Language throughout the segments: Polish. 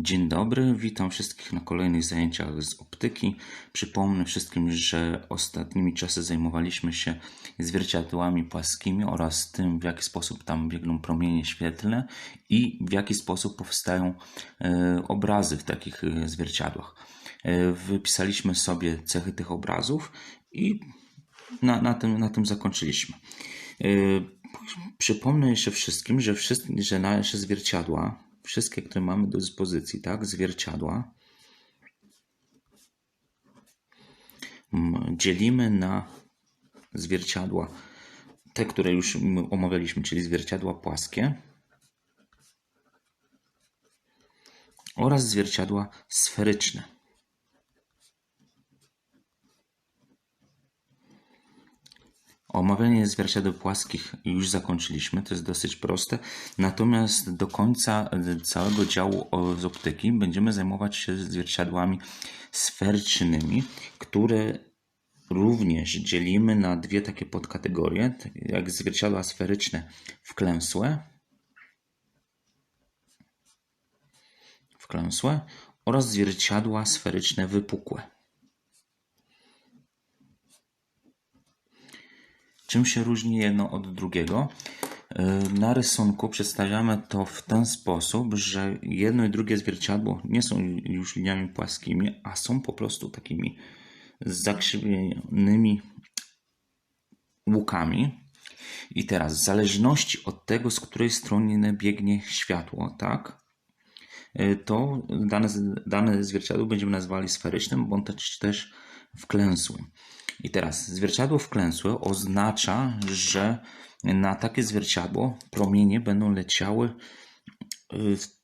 Dzień dobry, witam wszystkich na kolejnych zajęciach z optyki. Przypomnę wszystkim, że ostatnimi czasy zajmowaliśmy się zwierciadłami płaskimi oraz tym, w jaki sposób tam biegną promienie świetlne i w jaki sposób powstają e, obrazy w takich e, zwierciadłach. E, wypisaliśmy sobie cechy tych obrazów i na, na, tym, na tym zakończyliśmy. Przypomnę jeszcze wszystkim, że, wszystkie, że nasze zwierciadła, wszystkie, które mamy do dyspozycji, tak, zwierciadła, mm, dzielimy na zwierciadła, te, które już omawialiśmy, czyli zwierciadła płaskie. Oraz zwierciadła sferyczne. Omawianie zwierciadeł płaskich już zakończyliśmy, to jest dosyć proste. Natomiast do końca e, całego działu z optyki będziemy zajmować się zwierciadłami sferycznymi, które również dzielimy na dwie takie podkategorie, jak zwierciadła sferyczne wklęsłe, wklęsłe oraz zwierciadła sferyczne wypukłe. Czym się różni jedno od drugiego? Yy, Na rysunku przedstawiamy to w ten sposób, że jedno i drugie zwierciadło nie są już liniami płaskimi, a są po prostu takimi zakrzywionymi łukami. I teraz, w zależności od tego, z której strony biegnie światło, tak? Yy, To dane, dane zwierciadło będziemy nazwali sferycznym, bądź też wklęsłym. I teraz zwierciadło wklęsłe oznacza, że na takie zwierciadło promienie będą leciały y, w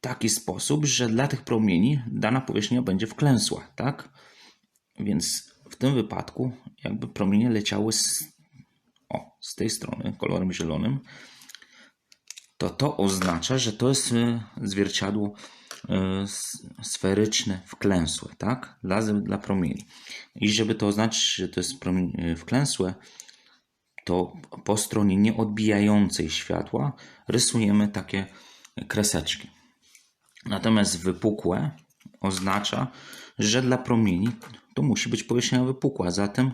taki sposób, że dla tych promieni dana powierzchnia będzie wklęsła, tak? Więc w tym wypadku jakby promienie leciały z, o, z tej strony kolorem zielonym, to to oznacza, że to jest y, zwierciadło y, sferyczne, wklęsłe, tak? Dla, dla promieni. I żeby to oznaczyć, że to jest promień y, wklęsłe, to po stronie nieodbijającej światła rysujemy takie kreseczki. Natomiast wypukłe oznacza, że dla promieni to musi być powierzchnia wypukła, zatem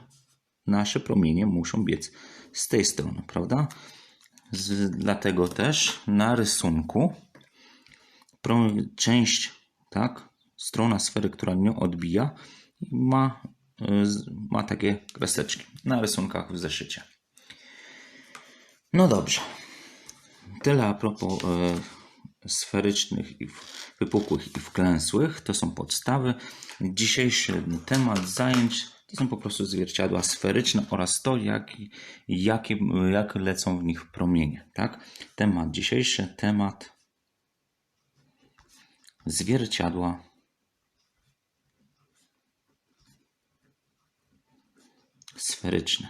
nasze promienie muszą biec z tej strony, prawda? Z, dlatego też na rysunku część, tak, strona sfery, która nie odbija, ma, y, ma takie kreseczki na rysunkach w zeszycie. No dobrze. Tyle a propos e, sferycznych i w- wypukłych i wklęsłych. To są podstawy. Dzisiejszy temat zajęć to są po prostu zwierciadła sferyczne oraz to, jak, jakie, jak lecą w nich promienie. Tak? Temat dzisiejszy, temat zwierciadła sferyczne.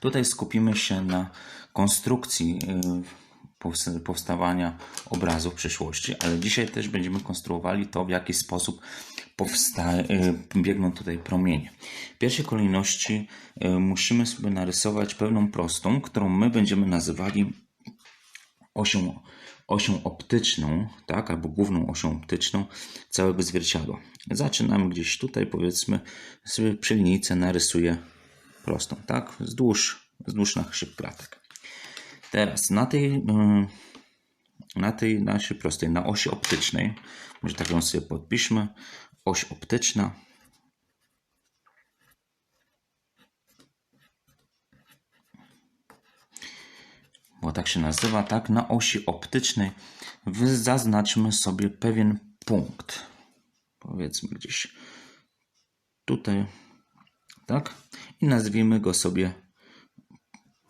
Tutaj skupimy się na konstrukcji y, powst- powstawania obrazów przyszłości, ale dzisiaj też będziemy konstruowali to, w jaki sposób y, biegną tutaj promienie. W pierwszej kolejności y, musimy sobie narysować pewną prostą, którą my będziemy nazywali osią, osią optyczną, tak, albo główną osią optyczną całego zwierciadła. Zaczynamy gdzieś tutaj, powiedzmy, sobie przy linijce narysuję prostą, tak, wzdłuż, wzdłuż naszych klatek. Teraz na tej, mm, na tej naszej prostej, na osi optycznej, może tak ją sobie podpiszmy, oś optyczna, bo tak się nazywa, tak, na osi optycznej zaznaczmy sobie pewien punkt. Powiedzmy gdzieś tutaj, tak? I nazwijmy go sobie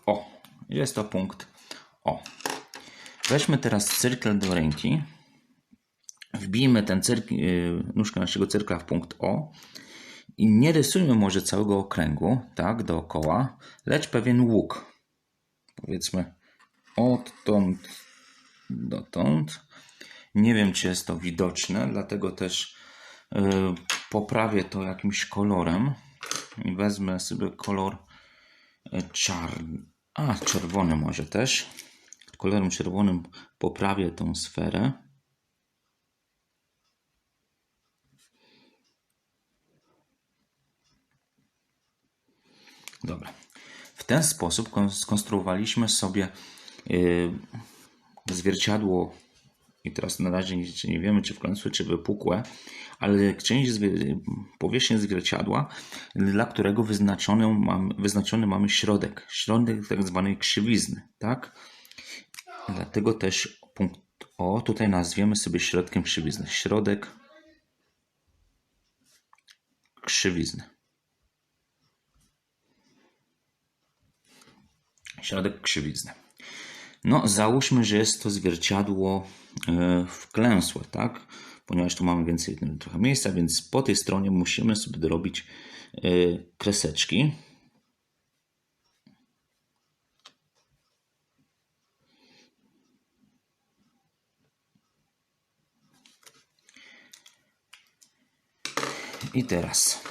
O. Jest to punkt O. Weźmy teraz cyrkel do ręki. Wbijmy ten cyrk, yy, nóżkę naszego cyrkla w punkt O i nie rysujmy może całego okręgu, tak, dookoła, lecz pewien łuk. Powiedzmy odtąd dotąd. Nie wiem, czy jest to widoczne, dlatego też y, poprawię to jakimś kolorem. I wezmę sobie kolor y, czarny, a czerwony może też. Kolorem czerwonym poprawię tą sferę. Dobra. W ten sposób kon- skonstruowaliśmy sobie yy, zwierciadło i teraz na razie nie, wiemy, czy wklęsłe, czy wypukłe, ale część zwie- powierzchni zwierciadła, dla którego wyznaczony, mam, wyznaczony mamy środek, środek tak zwanej krzywizny, tak? Dlatego też punkt O tutaj nazwiemy sobie środkiem krzywizny. Środek krzywizny. Środek krzywizny. No, załóżmy, że jest to zwierciadło e, wklęsłe, tak? Ponieważ tu mamy więcej trochę miejsca, więc po tej stronie musimy sobie dorobić e, kreseczki. I teraz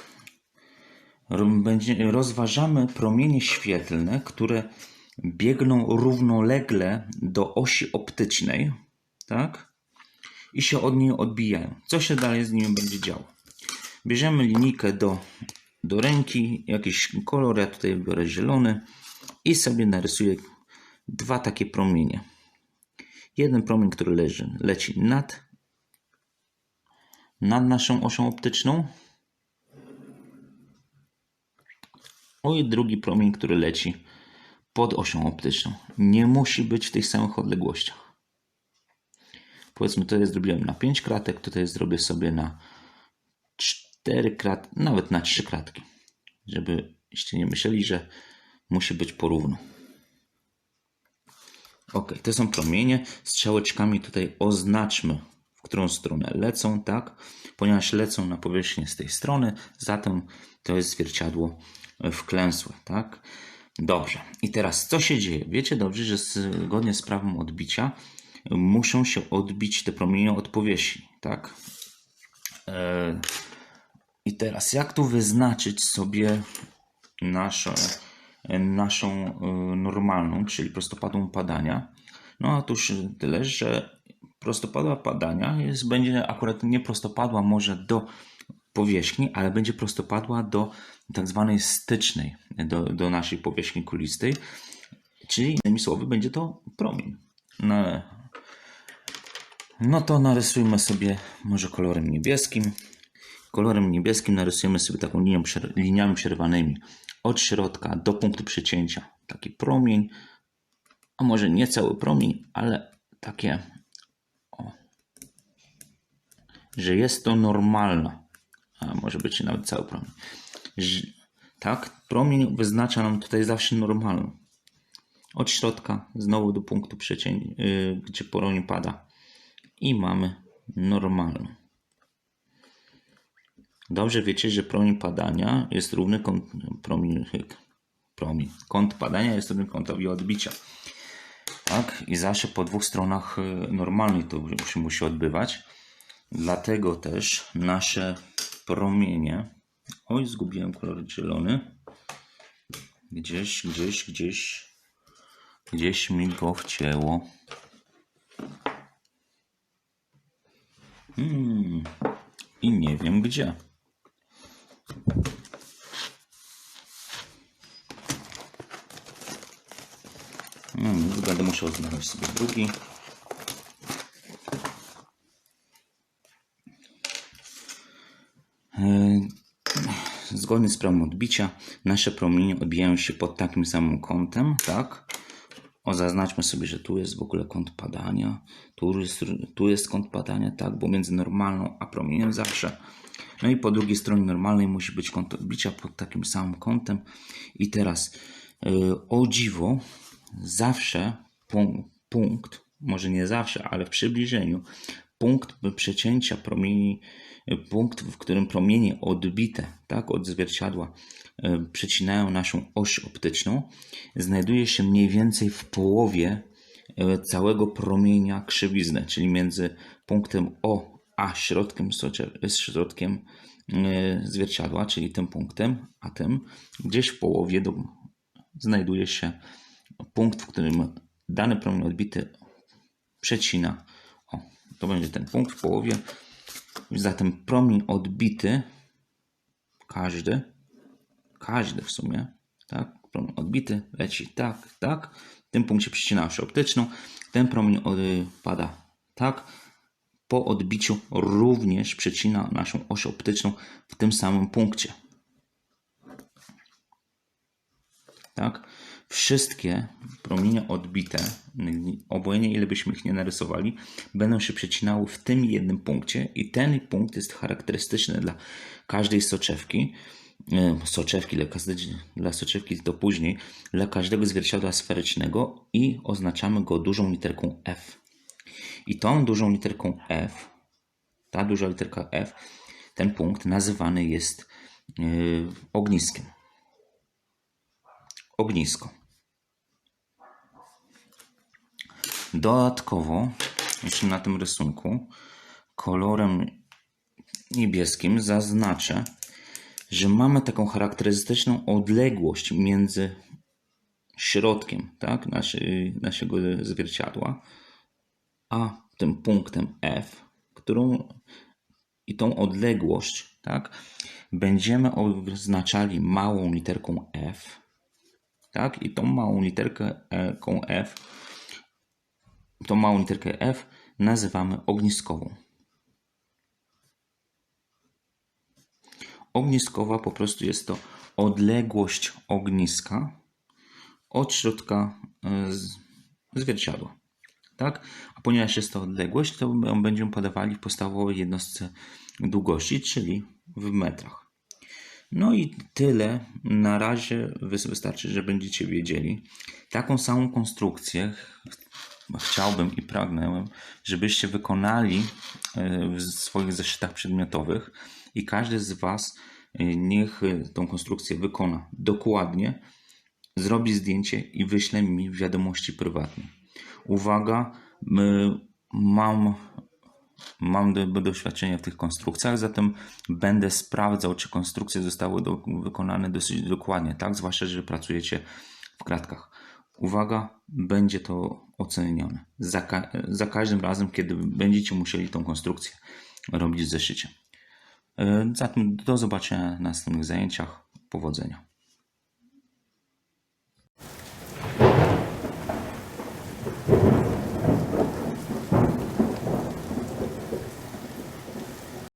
rozważamy promienie świetlne, które biegną równolegle do osi optycznej, tak? I się od niej odbijają. Co się dalej z nimi będzie działo? Bierzemy linijkę do, do ręki, jakiś kolor, ja tutaj biorę zielony i sobie narysuję dwa takie promienie. Jeden promień, który leży, leci nad, nad naszą osią optyczną, o i drugi promień, który leci pod osią optyczną. Nie musi być w tych samych odległościach. Powiedzmy, tutaj zrobiłem na 5 kratek, tutaj zrobię sobie na 4 kratki, nawet na 3 kratki. Żebyście nie myśleli, że musi być porówno. Ok, to są promienie. Strzałeczkami tutaj oznaczmy, w którą stronę lecą, tak? Ponieważ lecą na powierzchnię z tej strony, zatem to jest zwierciadło wklęsłe, tak? Dobrze. I teraz co się dzieje? Wiecie dobrze, że zgodnie z prawem odbicia muszą się odbić te promienie od powierzchni, tak? E, I teraz jak tu wyznaczyć sobie nasze, naszą e, normalną, czyli prostopadłą padania? No otóż tyle, że prostopadła padania jest, będzie akurat nie prostopadła może do powierzchni, ale będzie prostopadła do tak zwanej stycznej, do, do naszej powierzchni kulistej, czyli innymi słowy będzie to promień. No, no to narysujmy sobie może kolorem niebieskim. Kolorem niebieskim narysujemy sobie taką linią, liniami przerwanymi od środka do punktu przecięcia. Taki promień, a może nie cały promień, ale takie, o, że jest to normalna, a może być nawet cały promień. Tak, promień wyznacza nam tutaj zawsze normalną. Od środka znowu do punktu przecięcia, yy, gdzie promień pada i mamy normalną. Dobrze wiecie, że promień padania jest równy kąt, promień, promień, kąt padania jest równy kątowi odbicia. Tak? I zawsze po dwóch stronach y, normalnie to się musi odbywać. Dlatego też nasze promienie. Oj, zgubiłem kolor zielony. Gdzieś, gdzieś, gdzieś, gdzieś mi go wcięło. Hmm. I nie wiem gdzie. Hmm, będę musiał znaleźć sobie drugi. Zgodnie z prawem odbicia, nasze promienie odbijają się pod takim samym kątem, tak? O, zaznaczmy sobie, że tu jest w ogóle kąt padania, tu jest, tu jest kąt padania, tak, bo między normalną a promieniem zawsze. No i po drugiej stronie normalnej musi być kąt odbicia pod takim samym kątem. I teraz, yy, o dziwo, zawsze pun- punkt, może nie zawsze, ale w przybliżeniu, punkt przecięcia promieni, punkt, w którym promienie odbite tak, od zwierciadła e, przecinają naszą oś optyczną, znajduje się mniej więcej w połowie e, całego promienia krzywizny, czyli między punktem O a środkiem, środkiem e, zwierciadła, czyli tym punktem, a tym, gdzieś w połowie do, znajduje się punkt, w którym dany promień odbity przecina. O, to będzie ten punkt w połowie. Zatem promień odbity, każdy, każdy w sumie, tak, promień odbity leci tak, tak, w tym punkcie przecina oś optyczną, ten promień pada tak, po odbiciu również przecina naszą oś optyczną w tym samym punkcie. Tak? Wszystkie promienie odbite, obojętnie ile byśmy ich nie narysowali, będą się przecinały w tym jednym punkcie i ten punkt jest charakterystyczny dla każdej soczewki. e, Soczewki, dla, każdej- dla soczewki to później, dla każdego zwierciadła sferycznego i oznaczamy go dużą literką F. I tą dużą literką F, ta duża literka F, ten punkt nazywany jest yy, ogniskiem. Ognisko. Dodatkowo, jeszcze na tym rysunku, kolorem niebieskim zaznaczę, że mamy taką charakterystyczną odległość między środkiem tak, naszy, naszego zwierciadła, a tym punktem F, którą i tą odległość, tak, będziemy oznaczali małą literką F, tak, i tą małą literką F, tą małą literkę F nazywamy ogniskową. Ogniskowa po prostu jest to odległość ogniska od środka e, zwierciadła. Tak? A ponieważ jest to odległość, to będziemy podawali w podstawowej jednostce długości, czyli w metrach. No i tyle na razie wys- wystarczy, że będziecie wiedzieli. Taką samą konstrukcję chciałbym i pragnę, żebyście wykonali e, w swoich zeszytach przedmiotowych i każdy z Was e, niech e, tą konstrukcję wykona dokładnie, zrobi zdjęcie i wyśle mi wiadomości prywatnej. Uwaga, mam, mam do, doświadczenie w tych konstrukcjach, zatem będę sprawdzał, czy konstrukcje zostały do, wykonane dosyć dokładnie, tak? Zwłaszcza, że pracujecie w kratkach. Uwaga, będzie to ocenione. Za, ka- za każdym razem, kiedy będziecie musieli tą konstrukcję robić w zeszycie. E, Zatem do zobaczenia na następnych zajęciach. Powodzenia.